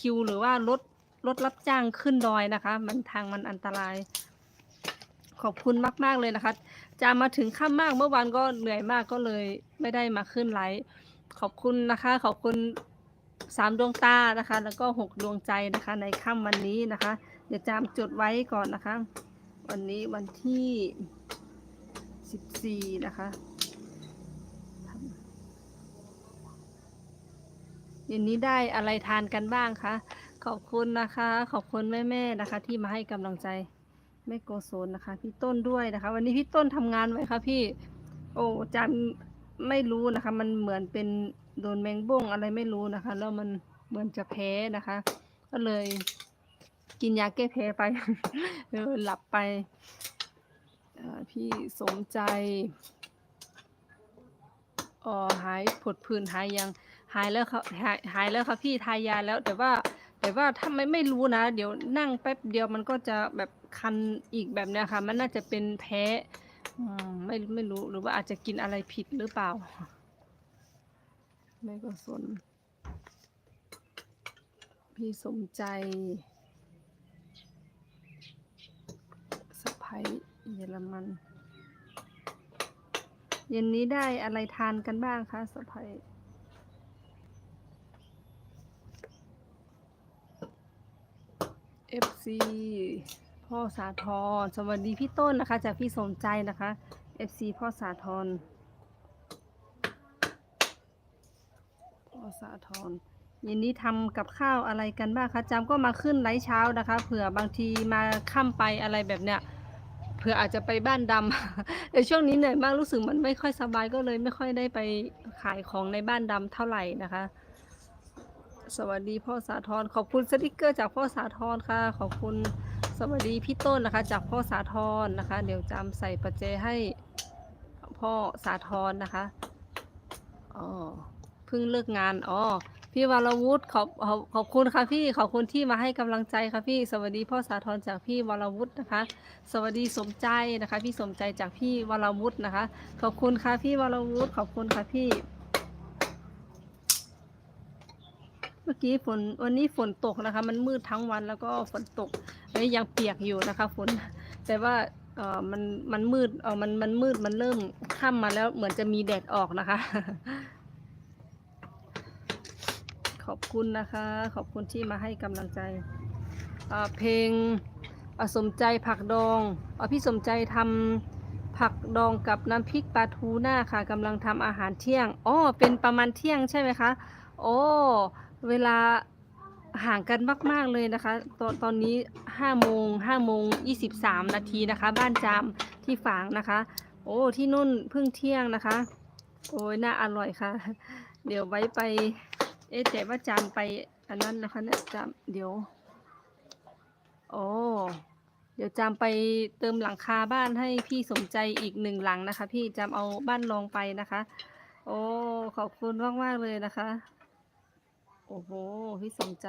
คิว หรือว่ารถรถรับจ้างขึ้นดอยนะคะ มันทางมันอันตราย ขอบคุณมาก ๆ เลยนะคะ จะมาถึงค่ำมากเมื่อวานก็เหนื่อยมากก็เลยไม่ได้มาขึ้นไลฟ์ขอบคุณนะคะ ขอบคุณสามดวงตานะคะ แล้วก็หกดวงใจนะคะ ในค่ำวันนี้นะคะ เดี๋ยวจามจดไว้ก่อนนะคะ วันนี้วันที่สิบสี่นะคะ เย็นนี้ได้อะไรทานกันบ้างคะ ขอบคุณนะคะ ขอบคุณแม่ๆนะคะ ที่มาให้กำลังใจแม่โกศลนะคะ พี่ต้นด้วยนะคะ วันนี้พี่ต้นทำงานไหมคะพี่ โอ้จันไม่รู้นะคะ มันเหมือนเป็นโดนแมงบ้งอะไรไม่รู้นะคะ แล้วมันเหมือนจะแพ้นะคะ ก็เลยกินยาแก้แพ้ไปเออหลับไปพี่สมใจ อ๋อหายผดผื่นหายยังหายแล้วครับหายหายแล้วครับพี่ทายาแล้ว แต่ว่า แต่ว่าถ้าไม่ไม่รู้นะ เดี๋ยวนั่งแป๊บเดียวมันก็จะแบบคันอีกแบบเนี้ยค่ะ มันน่าจะเป็นแพ้อืมไม่ไม่รู้หรือว่าอาจจะกินอะไรผิดหรือเปล่า ไม่ก็สน พี่สมใจสะพ้ยเยอรมัน เย็นนี้ได้อะไรทานกันบ้างคะสะพ้ย FC พ่อสาธรสวัสดีพี่ต้นนะคะ จากพี่สมใจนะคะ FC พ่อสาธรพ่อสาธรเย็นนี้ทำกับข้าวอะไรกันบ้างคะจำก็มาขึ้นไลฟ์เช้านะคะ เผื่อบางทีมาค่ำไปอะไรแบบเนี้ย เผื่ออาจจะไปบ้านดำ แต่ช่วงนี้เหนื่อยมากรู้สึกมันไม่ค่อยสบายก็เลยไม่ค่อยได้ไปขายของในบ้านดำเท่าไหร่นะคะ สวัสดีพ่อสาธรขอบคุณสติกเกอร์จากพ่อสาธรค่ะ ขอบคุณสวัสดีพี่ต้นนะคะ จากพ่อสาธรนะคะ เดี๋ยวจำใส่ปัจเจให้พ่อสาธรนะคะอ๋อเพิ่งเลิกงานอ๋อ พี่วรวุฒิขอบขอบขอบคุณค่ะพี่ขอบคุณที่มาให้กำลังใจค่ะพี่ สวัสดีพ่อสาธรจากพี่วรวุฒินะคะ สวัสดีสมใจนะคะ พี่สมใจจากพี่วรวุฒินะคะ ขอบคุณค่ะพี่วรวุฒิขอบคุณค่ะพี่ เมื่อกี้ฝนวันนี้ฝนตกนะคะ มันมืดทั้งวันแล้วก็ฝนตกเอ้ยยังเปียกอยู่นะคะฝนแต่ว่าเออมันมันมืดเออมันมันมืดมันเริ่มค่ำมาแล้วเหมือนจะมีแดดออกนะคะ อบคุณนะคะ ขอบคุณที่มาให้กำลังใจเพลงอสมใจผักดองอพี่สมใจทำผักดองกับน้ำพริกปลาทูน่าค่ะกำลังทำอาหารเที่ยงอ๋อเป็นประมาณเที่ยงใช่ไหมคะโอ้เวลาห่างกันมาก ๆ เลยนะคะ ตอนตอนนี้ห้าโมงห้าโมงยี่สิบสามนาทีนะคะ บ้านจามที่ฝางนะคะ โอ้ที่นุ่นเพิ่งเที่ยงนะคะ โอ้ยน่าอร่อยค่ะ เดี๋ยวไว้ไป เอ๊แต่ว่าจามไปอันนั้นนะคะเนี่ยจามเดี๋ยว โอ้เดี๋ยวจามไปเติมหลังคาบ้านให้พี่สมใจอีกหนึ่งหลังนะคะ พี่จามเอาบ้านรองไปนะคะ โอ้ขอบคุณมากๆเลยนะคะ โอ้โหพี่สมใจ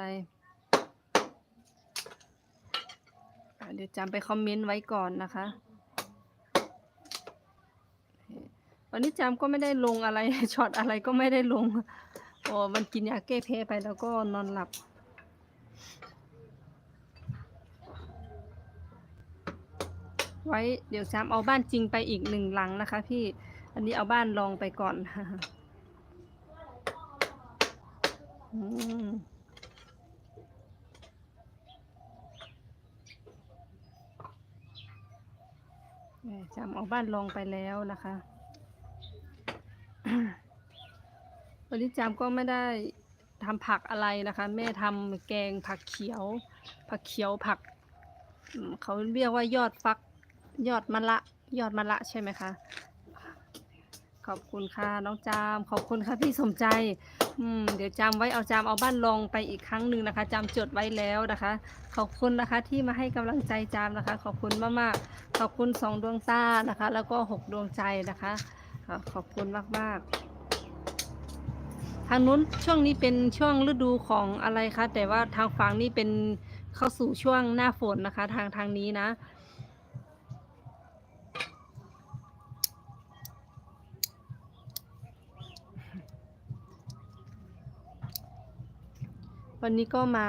เดี๋ยวจำไปคอมเมนต์ไว้ก่อนนะคะ วันนี้จำก็ไม่ได้ลงอะไรช็อตอะไรก็ไม่ได้ลง อ้มันกินยาแก้แพ้ไปแล้วก็นอนหลับ ไว้เดี๋ยวจำเอาบ้านจริงไปอีกหนึ่งหลังนะคะ พี่อันนี้เอาบ้านลองไปก่อนอืมจำเอาบ้านลองไปแล้วนะคะ วันนี้จำก็ไม่ได้ทำผักอะไรนะคะ แม่ทำแกงผักเขียว ผักเขียวผัก เขาเรียกว่ายอดฟัก ยอดมะละ ยอดมะละใช่ไหมคะ ขอบคุณค่ะน้องจาม ขอบคุณค่ะพี่สมใจ อืมเดี๋ยวจำไว้เอาจำเอาบ้านลองไปอีกครั้งหนึ่งนะคะจำจดไว้แล้วนะคะ ขอบคุณนะคะที่มาให้กำลังใจจามนะคะ ขอบคุณมากๆขอบคุณสองดวงตานะคะ แล้วก็หกดวงใจนะคะ ขอบคุณมากๆางนู้นช่วงนี้เป็นช่วงฤดูของอะไรคะแต่ว่าทางฝั่งนี้เป็นเข้าสู่ช่วงหน้าฝนนะคะ ทางทางนี้นะ วันนี้ก็มา